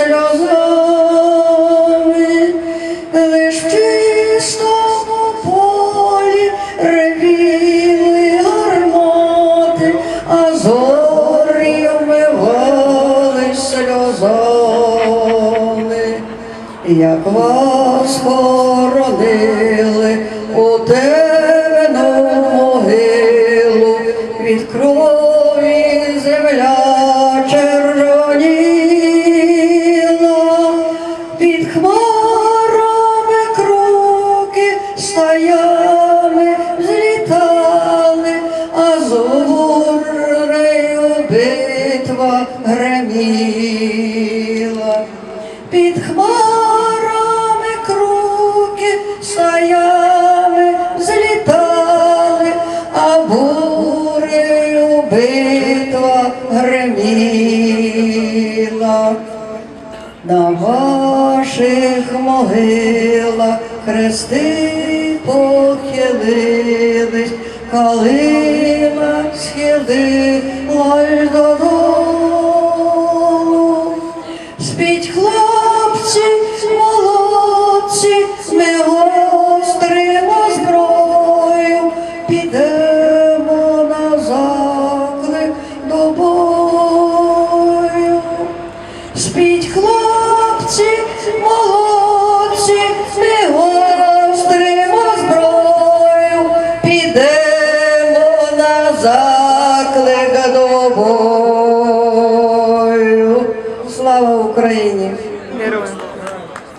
сльозами, лиш в чистому полі ревіли гармати, а зорі вмивали сльозами, як вас хоронили. Хмарами кроки стаями злітали, а зорею битва греміла. Під хмарами кроки стаями злітали, а бурею битва греміла. На ваших могилах хрести похилились, калина схилилась додолу. Спіть хлопці, заклик до бою. Слава Україні! Героям.